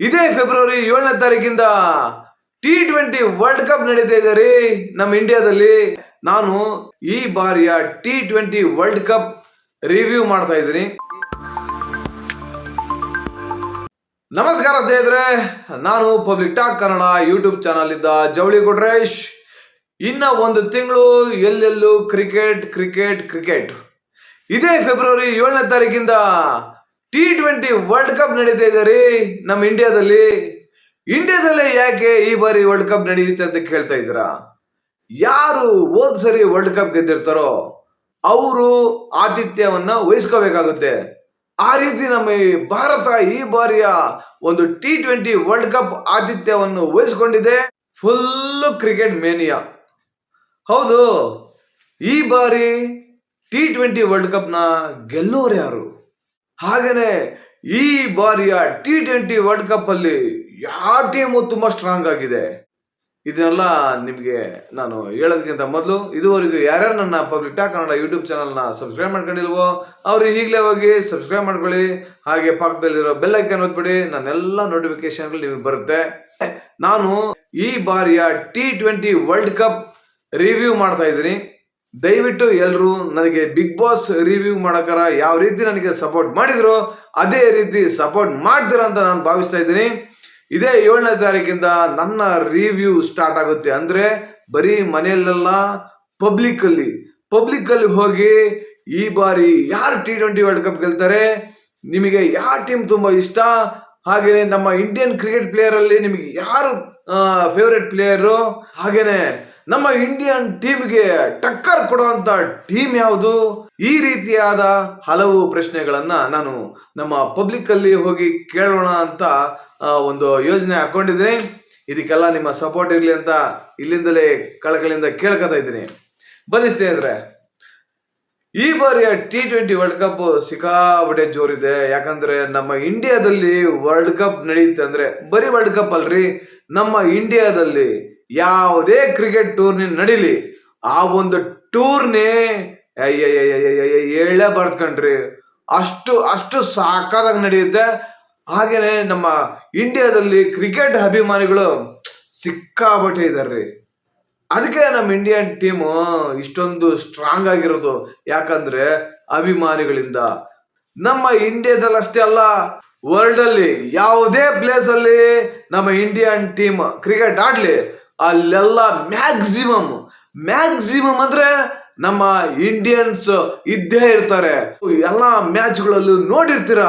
ಇದೇ ಫೆಬ್ರವರಿ ಏಳನೇ ತಾರೀಕಿಂದ ಟಿ ಟ್ವೆಂಟಿ ವರ್ಲ್ಡ್ ಕಪ್ ನಡೀತಾ ಇದೆ ರೀ ನಮ್ಮ ಇಂಡಿಯಾದಲ್ಲಿ ನಾನು ಈ ಬಾರಿಯ T twenty world cup review ಮಾಡ್ತಾ ಇದ್ದೀನಿ. ನಮಸ್ಕಾರ ಸ್ನೇಹಿತರೆ, ನಾನು public talk Kannada YouTube channel ಇದ್ದ ಜವಳಿ ಕೊಟ್ರೇಶ್ ಇನ್ನ ಒಂದು ತಿಂಗಳು ಎಲ್ಲೆಲ್ಲೂ ಕ್ರಿಕೆಟ್ ಕ್ರಿಕೆಟ್ ಕ್ರಿಕೆಟ್ ಇದೇ ಫೆಬ್ರವರಿ ಏಳನೇ ತಾರೀಕಿಂದ ಟಿ ಟ್ವೆಂಟಿ ವರ್ಲ್ಡ್ ಕಪ್ ನಡೀತಾ ಇದೆ ರೀ ನಮ್ಮ ಇಂಡಿಯಾದಲ್ಲಿ ಇಂಡಿಯಾದಲ್ಲೇ ಯಾಕೆ ಈ ಬಾರಿ ವರ್ಲ್ಡ್ ಕಪ್ ನಡೆಯುತ್ತೆ ಅಂತ ಕೇಳ್ತಾ ಇದ್ದೀರಾ? ಯಾರು ಹೋದ್ ಸರಿ ವರ್ಲ್ಡ್ ಕಪ್ ಗೆದ್ದಿರ್ತಾರೋ, ಅವರು ಆತಿಥ್ಯವನ್ನ ವಹಿಸ್ಕೋಬೇಕಾಗುತ್ತೆ. ಆ ರೀತಿ ನಮ್ಮ ಈ ಭಾರತ ಈ ಬಾರಿಯ ಒಂದು ಟಿ ಟ್ವೆಂಟಿ ವರ್ಲ್ಡ್ ಕಪ್ ಆತಿಥ್ಯವನ್ನು ವಹಿಸ್ಕೊಂಡಿದೆ. ಫುಲ್ಲು ಕ್ರಿಕೆಟ್ ಮೇನಿಯಾ ಹೌದು, ಈ ಬಾರಿ ಟಿ ಟ್ವೆಂಟಿ ವರ್ಲ್ಡ್ ಕಪ್ನ ಗೆಲ್ಲೋರು ಯಾರು? ಹಾಗೇನೆ ಈ ಬಾರಿಯ ಟಿ ಟ್ವೆಂಟಿ ವರ್ಲ್ಡ್ ಕಪ್ ಅಲ್ಲಿ ಯಾವ ಟೀಮು ತುಂಬಾ ಸ್ಟ್ರಾಂಗ್ ಆಗಿದೆ? ಇದನ್ನೆಲ್ಲ ನಿಮಗೆ ನಾನು ಹೇಳೋದಕ್ಕಿಂತ ಮೊದಲು ಇದುವರೆಗೂ ಯಾರ್ಯಾರು ನನ್ನ ಪಬ್ಲಿಕ್ ಟಾಕ್ ಕನ್ನಡ ಯೂಟ್ಯೂಬ್ ಚಾನಲ್ನ ಸಬ್ಸ್ಕ್ರೈಬ್ ಮಾಡ್ಕೊಂಡಿಲ್ವೋ ಅವ್ರು ಈಗಲೇ ಹೋಗಿ ಸಬ್ಸ್ಕ್ರೈಬ್ ಮಾಡ್ಕೊಳ್ಳಿ. ಹಾಗೆ ಪಕ್ಕದಲ್ಲಿರೋ ಬೆಲ್ ಐಕನ್ ನನ್ನ ನನ್ನೆಲ್ಲ ನೋಟಿಫಿಕೇಶನ್ಗಳು ನಿಮಗೆ ಬರುತ್ತೆ. ನಾನು ಈ ಬಾರಿಯ T twenty world cup review ಮಾಡ್ತಾ ಇದ್ದೀನಿ. ದಯವಿಟ್ಟು ಎಲ್ಲರೂ ನನಗೆ ಬಿಗ್ ಬಾಸ್ ರಿವ್ಯೂ ಮಾಡೋಕರ ಯಾವ ರೀತಿ ನನಗೆ ಸಪೋರ್ಟ್ ಮಾಡಿದ್ರು ಅದೇ ರೀತಿ ಸಪೋರ್ಟ್ ಮಾಡ್ತೀರ ಅಂತ ನಾನು ಭಾವಿಸ್ತಾ ಇದ್ದೀನಿ. ಇದೇ ಏಳನೇ ತಾರೀಕಿಂದ ನನ್ನ ರಿವ್ಯೂ ಸ್ಟಾರ್ಟ್ ಆಗುತ್ತೆ ಅಂದ್ರೆ ಬರೀ ಮನೆಯಲ್ಲೆಲ್ಲ ಪಬ್ಲಿಕ್ ಅಲ್ಲಿ ಪಬ್ಲಿಕ್ ಅಲ್ಲಿ ಹೋಗಿ ಈ ಬಾರಿ ಯಾರು ಟಿ ಟ್ವೆಂಟಿ ವರ್ಲ್ಡ್ ಕಪ್ ಗೆಲ್ತಾರೆ, ನಿಮಗೆ ಯಾವ ಟೀಮ್ ತುಂಬಾ ಇಷ್ಟ, ಹಾಗೆಯೇ ನಮ್ಮ ಇಂಡಿಯನ್ ಕ್ರಿಕೆಟ್ ಪ್ಲೇಯರಲ್ಲಿ ನಿಮಗೆ ಯಾರು ಫೇವ್ರೆಟ್ ಪ್ಲೇಯರು ಹಾಗೇನೆ ನಮ್ಮ ಇಂಡಿಯನ್ ಟೀಮ್ಗೆ ಟಕ್ಕರ್ ಕೊಡುವಂತ ಟೀಮ್ ಯಾವುದು? ಈ ರೀತಿಯಾದ ಹಲವು ಪ್ರಶ್ನೆಗಳನ್ನ ನಾನು ನಮ್ಮ ಪಬ್ಲಿಕ್ ಅಲ್ಲಿ ಹೋಗಿ ಕೇಳೋಣ ಅಂತ ಒಂದು ಯೋಜನೆ ಹಾಕೊಂಡಿದ್ದೀನಿ. ಇದಕ್ಕೆಲ್ಲ ನಿಮ್ಮ ಸಪೋರ್ಟ್ ಇರಲಿ ಅಂತ ಇಲ್ಲಿಂದಲೇ ಕಳಕಳಿಯಿಂದ ಕೇಳ್ಕೊತಾ ಇದ್ದೀನಿ. ಬನ್ನಿ ಸ್ನೇಹಿತರೆ, ಈ ಬಾರಿಯ ಟಿ ಟ್ವೆಂಟಿ ವರ್ಲ್ಡ್ ಕಪ್ ಸಿಕ್ಕಾಪಟ್ಟೆ ಜೋರಿದೆ. ಯಾಕಂದ್ರೆ ನಮ್ಮ ಇಂಡಿಯಾದಲ್ಲಿ ವರ್ಲ್ಡ್ ಕಪ್ ನಡೆಯುತ್ತೆ ಅಂದ್ರೆ ಬರೀ ವರ್ಲ್ಡ್ ಕಪ್ ಅಲ್ರಿ, ನಮ್ಮ ಇಂಡಿಯಾದಲ್ಲಿ ಯಾವುದೇ ಕ್ರಿಕೆಟ್ ಟೂರ್ನಿ ನಡೀಲಿ, ಆ ಒಂದು ಟೂರ್ನಿ ಹೇಳೇ ಬರ್ತ್ಕಂಡ್ರಿ ಅಷ್ಟು ಅಷ್ಟು ಸಾಕಾದಾಗ ನಡೆಯುತ್ತೆ ಹಾಗೇನೆ ನಮ್ಮ ಇಂಡಿಯಾದಲ್ಲಿ ಕ್ರಿಕೆಟ್ ಅಭಿಮಾನಿಗಳು ಸಿಕ್ಕಾಪಟ್ಟೆ ಇದಾರ್ರಿ ಅದಕ್ಕೆ ನಮ್ಮ ಇಂಡಿಯನ್ ಟೀಮು ಇಷ್ಟೊಂದು ಸ್ಟ್ರಾಂಗ್ ಆಗಿರೋದು ಯಾಕಂದ್ರೆ ಅಭಿಮಾನಿಗಳಿಂದ ನಮ್ಮ ಇಂಡಿಯಾದಲ್ಲಿ ಅಷ್ಟೇ ಅಲ್ಲ ವರ್ಲ್ಡ್ ಅಲ್ಲಿ ಯಾವುದೇ ಪ್ಲೇಸ್ ಅಲ್ಲಿ ನಮ್ಮ ಇಂಡಿಯನ್ ಟೀಮ್ ಕ್ರಿಕೆಟ್ ಆಡ್ಲಿ ಅಲ್ಲೆಲ್ಲ ಮ್ಯಾಕ್ಸಿಮಮ್ ಮ್ಯಾಕ್ಸಿಮಮ್ ಅಂದ್ರೆ ನಮ್ಮ ಇಂಡಿಯನ್ಸ್ ಇದ್ದೇ ಇರ್ತಾರೆ. ಎಲ್ಲ ಮ್ಯಾಚ್ಗಳಲ್ಲೂ ನೋಡಿರ್ತೀರ?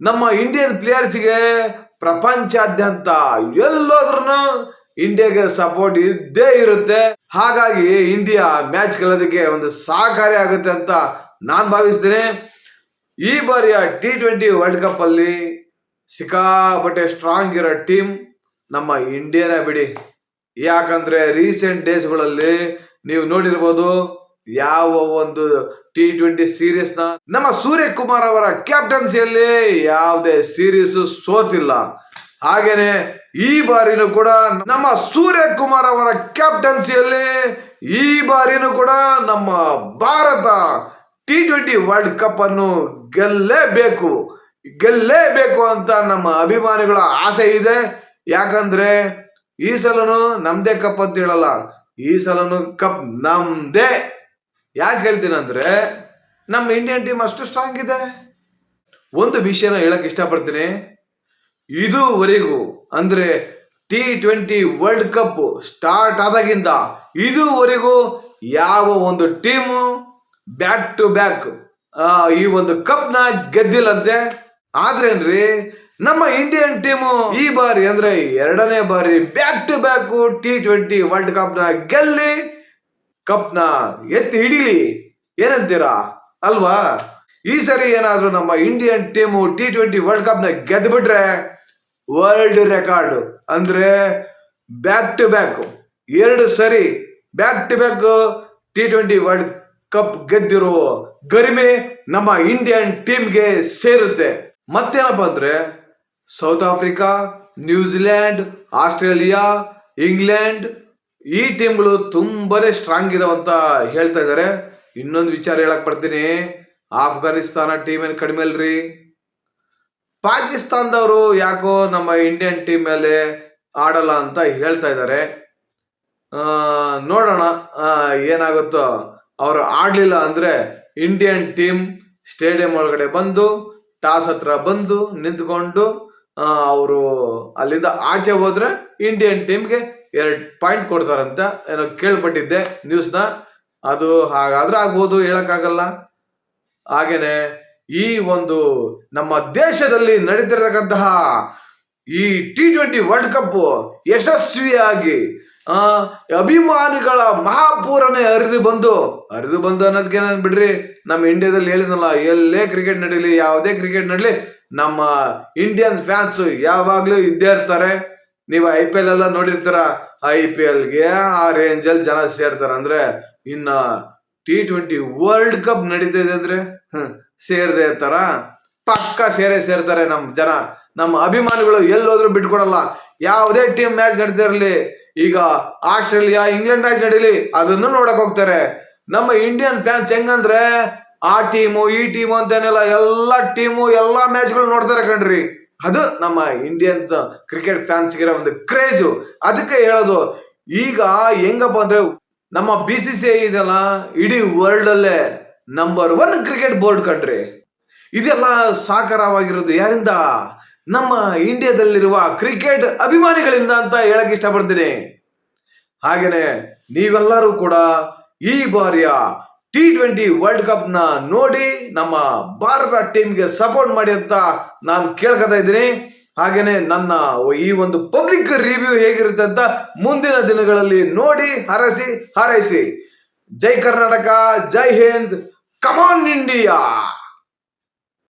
ನಮ್ಮ ಇಂಡಿಯನ್ ಪ್ಲೇಯರ್ಸ್ಗೆ ಪ್ರಪಂಚಾದ್ಯಂತ ಎಲ್ಲೋದ್ರೂ ಇಂಡಿಯಾಗೆ ಸಪೋರ್ಟ್ ಇದ್ದೇ ಇರುತ್ತೆ. ಹಾಗಾಗಿ ಇಂಡಿಯಾ ಮ್ಯಾಚ್ ಗೆಲ್ಲೋದಕ್ಕೆ ಒಂದು ಸಹಕಾರಿ ಆಗುತ್ತೆ ಅಂತ ನಾನು ಭಾವಿಸ್ತೇನೆ. ಈ ಬಾರಿಯ ಟಿ ಟ್ವೆಂಟಿ ವರ್ಲ್ಡ್ ಕಪ್ ಅಲ್ಲಿ ಸಿಕ್ಕಾಪಟ್ಟೆ ಸ್ಟ್ರಾಂಗ್ ಇರೋ ಟೀಮ್ ನಮ್ಮ ಇಂಡಿಯಾನೇ ಬಿಡಿ. ಯಾಕಂದ್ರೆ ರೀಸೆಂಟ್ ಡೇಸ್ಗಳಲ್ಲಿ ನೀವು ನೋಡಿರ್ಬೋದು ಯಾವ ಒಂದು ಟಿ ಟ್ವೆಂಟಿ ಸೀರೀಸ್ನ ನಮ್ಮ ಸೂರ್ಯಕುಮಾರ್ ಅವರ ಕ್ಯಾಪ್ಟನ್ಸಿಯಲ್ಲಿ ಯಾವುದೇ ಸೀರೀಸ್ ಸೋತಿಲ್ಲ. ಹಾಗೇನೆ ಈ ಬಾರಿನೂ ಕೂಡ ನಮ್ಮ ಸೂರ್ಯಕುಮಾರ್ ಅವರ ಕ್ಯಾಪ್ಟನ್ಸಿಯಲ್ಲಿ ಈ ಬಾರಿನೂ ಕೂಡ ನಮ್ಮ Bharat T twenty world cup ಅನ್ನು ಗೆಲ್ಲೇಬೇಕು. ಗೆಲ್ಲೇಬೇಕು ಅಂತ ನಮ್ಮ ಅಭಿಮಾನಿಗಳ ಆಸೆ ಇದೆ. ಯಾಕಂದ್ರೆ ಈ ಸಲನು ನಮ್ದೇ ಕಪ್ ಅಂತ ಹೇಳಲ್ಲ. ಈ ಸಲನು ಕಪ್ ನಮ್ದೇ. ಯಾಕೆ ಹೇಳ್ತೀನಿ ಅಂದ್ರೆ, ನಮ್ಮ ಇಂಡಿಯನ್ ಟೀಮ್ ಅಷ್ಟು ಸ್ಟ್ರಾಂಗ್ ಇದೆ. ಒಂದು ವಿಷಯನ ಹೇಳಕ್ ಇಷ್ಟಪಡ್ತೀನಿ. ಇದುವರೆಗೂ ಅಂದ್ರೆ T twenty world cup start ಆದಾಗಿಂದ ಇದುವರೆಗೂ ಯಾವ ಒಂದು ಟೀಮು ಬ್ಯಾಕ್ ಟು ಬ್ಯಾಕ್ ಈ ಒಂದು ಕಪ್ನ ಗೆದ್ದಿಲ್ಲಂತೆ. ಆದ್ರೇನ್ರಿ ನಮ್ಮ ಇಂಡಿಯನ್ ಟೀಮು ಈ ಬಾರಿ ಅಂದ್ರೆ ಎರಡನೇ ಬಾರಿ back to back T twenty world ಕಪ್ನ ಗೆಲ್ಲಿ ಕಪ್ನ ಎತ್ತಿ ಹಿಡಿಲಿ. ಏನಂತೀರಾ? ಅಲ್ವಾ? ಈ ಸರಿ ಏನಾದ್ರೂ ನಮ್ಮ Indian team T twenty world ಕಪ್ನ ಗೆದ್ದು ಬಿಟ್ರೆ ವರ್ಲ್ಡ್ ರೆಕಾರ್ಡ್ ಅಂದ್ರೆ ಬ್ಯಾಕ್ ಟು ಬ್ಯಾಕ್ ಎರಡು ಸರಿ back to back T twenty world cup ಗೆದ್ದಿರೋ ಗರಿಮೆ ನಮ್ಮ ಇಂಡಿಯನ್ ಟೀಮ್ಗೆ ಸೇರುತ್ತೆ. ಮತ್ತೇನಪ್ಪ ಅಂದ್ರೆ south Africa New Zealand Australia England ಈ ಟೀಮ್ಗಳು ತುಂಬಾನೇ ಸ್ಟ್ರಾಂಗ್ ಇದಾವ ಅಂತ ಹೇಳ್ತಾ ಇದ್ದಾರೆ ಇನ್ನೊಂದು ವಿಚಾರ ಹೇಳಕ್ ಬರ್ತೀನಿ. ಆಫ್ಘಾನಿಸ್ತಾನ ಟೀಮ್ ಏನು ಕಡಿಮೆ ಅಲ್ರಿ? ಪಾಕಿಸ್ತಾನದವರು ಯಾಕೋ ನಮ್ಮ ಇಂಡಿಯನ್ ಟೀಮ್ ಮೇಲೆ ಆಡಲ್ಲ ಅಂತ ಹೇಳ್ತಾ ಇದ್ದಾರೆ ನೋಡೋಣ ಏನಾಗುತ್ತೋ. ಅವರು ಆಡಲಿಲ್ಲ ಅಂದ್ರೆ ಇಂಡಿಯನ್ ಟೀಮ್ ಸ್ಟೇಡಿಯಂ ಒಳಗಡೆ ಬಂದು, ಟಾಸ್ ಹತ್ರ ಬಂದು, ನಿಂತ್ಕೊಂಡು ಅವರು ಅಲ್ಲಿಂದ ಆಚೆ ಹೋದ್ರೆ ಇಂಡಿಯನ್ ಟೀಮ್ಗೆ ಎರಡು ಪಾಯಿಂಟ್ ಕೊಡ್ತಾರಂತ ಏನೋ ಕೇಳ್ಪಟ್ಟಿದ್ದೆ ನ್ಯೂಸ್ನ ಅದು ಹಾಗಾದ್ರೆ ಆಗ್ಬೋದು, ಹೇಳಕ್ಕಾಗಲ್ಲ. ಹಾಗೇನೆ ಈ ಒಂದು ನಮ್ಮ ದೇಶದಲ್ಲಿ ನಡೀತಿರತಕ್ಕಂತಹ ಈ ಟಿ ಟ್ವೆಂಟಿ ವರ್ಲ್ಡ್ ಕಪ್ ಯಶಸ್ವಿಯಾಗಿ, ಆ, ಅಭಿಮಾನಿಗಳ ಮಹಾಪೂರನೆ ಹರಿದು ಬಂದು ಹರಿದು ಬಂದು ಅನ್ನೋದಕ್ಕೆ ನಾನು ಬಿಡ್ರಿ? ನಮ್ಮ ಇಂಡಿಯಾದಲ್ಲಿ ಹೇಳಿದ್ನಲ್ಲ, ಎಲ್ಲೇ ಕ್ರಿಕೆಟ್ ನಡೀಲಿ, ಯಾವುದೇ ಕ್ರಿಕೆಟ್ ನಡೀಲಿ ನಮ್ಮ ಇಂಡಿಯನ್ ಫ್ಯಾನ್ಸ್ ಯಾವಾಗ್ಲೂ ಇದ್ದೇ ಇರ್ತಾರೆ. ನೀವು ಐ ಪಿ ಎಲ್ ಎಲ್ಲ ನೋಡಿರ್ತೀರ? ಐ ಪಿ ಎಲ್ಗೆ ಆ ರೇಂಜಲ್ಲಿ ಜನ ಸೇರ್ತಾರೆ. ಅಂದ್ರೆ ಇನ್ನ ಟಿ ಟ್ವೆಂಟಿ ವರ್ಲ್ಡ್ ಕಪ್ ನಡೀತಾ ಇದೆ ಅಂದ್ರೆ ಸೇರದೇ ಇರ್ತಾರ? ಪಕ್ಕ ಸೇರೇ ಸೇರ್ತಾರೆ ನಮ್ ಜನ. ನಮ್ಮ ಅಭಿಮಾನಿಗಳು ಎಲ್ಲೋದ್ರೂ ಬಿಟ್ಕೊಡಲ್ಲ. ಯಾವುದೇ ಟೀಮ್ ಮ್ಯಾಚ್ ನಡೀತಾ ಇರಲಿ. ಈಗ ಆಸ್ಟ್ರೇಲಿಯಾ ಇಂಗ್ಲೆಂಡ್ ಮ್ಯಾಚ್ ನಡೀಲಿ. ಅದನ್ನು ನೋಡಕ್ ಹೋಗ್ತಾರೆ. ನಮ್ಮ ಇಂಡಿಯನ್ ಫ್ಯಾನ್ಸ್ ಹೆಂಗಂದ್ರೆ ಆ ಟೀಮು, ಈ ಟೀಮು ಅಂತೇನಿಲ್ಲ, ಎಲ್ಲ ಟೀಮು, ಎಲ್ಲ ಮ್ಯಾಚ್ಗಳು ನೋಡ್ತಾರೆ ಕಣ್ರಿ. ಅದು ನಮ್ಮ ಇಂಡಿಯನ್ ಕ್ರಿಕೆಟ್ ಫ್ಯಾನ್ಸ್ಗಿರೋ ಒಂದು ಕ್ರೇಜು ಅದಕ್ಕೆ ಹೇಳೋದು, ಈಗ ಹೆಂಗಪ್ಪ ಅಂದ್ರೆ, ನಮ್ಮ ಬಿ ಸಿ ಸಿ ಐ ಇದೆಲ್ಲ ಇಡೀ ವರ್ಲ್ಡ್ ಅಲ್ಲೇ ನಂಬರ್ ಒನ್ ಕ್ರಿಕೆಟ್ ಬೋರ್ಡ್ ಕಣ್ರಿ. ಇದೆಲ್ಲ ಸಾಕಾರವಾಗಿರೋದು ಯಾರಿಂದ? ನಮ್ಮ ಇಂಡಿಯಾದಲ್ಲಿರುವ ಕ್ರಿಕೆಟ್ ಅಭಿಮಾನಿಗಳಿಂದ ಅಂತ ಹೇಳಕ್ ಇಷ್ಟಪಡ್ತೀನಿ. ಹಾಗೇನೆ ನೀವೆಲ್ಲರೂ ಕೂಡ ಈ ಬಾರಿಯ ಟಿ ಟ್ವೆಂಟಿ ವರ್ಲ್ಡ್ ಕಪ್ನ ನೋಡಿ ನಮ್ಮ ಭಾರತ ಟೀಮ್ಗೆ ಸಪೋರ್ಟ್ ಮಾಡಿ ಅಂತ ನಾನು ಕೇಳ್ಕೊತಾ ಇದ್ದೀನಿ. ಹಾಗೇನೆ ನನ್ನ ಈ ಒಂದು ಪಬ್ಲಿಕ್ ರಿವ್ಯೂ ಹೇಗಿರುತ್ತೆ ಅಂತ ಮುಂದಿನ ದಿನಗಳಲ್ಲಿ ನೋಡಿ ಹರಸಿ, ಹಾರೈಸಿ. ಜೈ ಕರ್ನಾಟಕ, ಜೈ ಹಿಂದ್. Come on India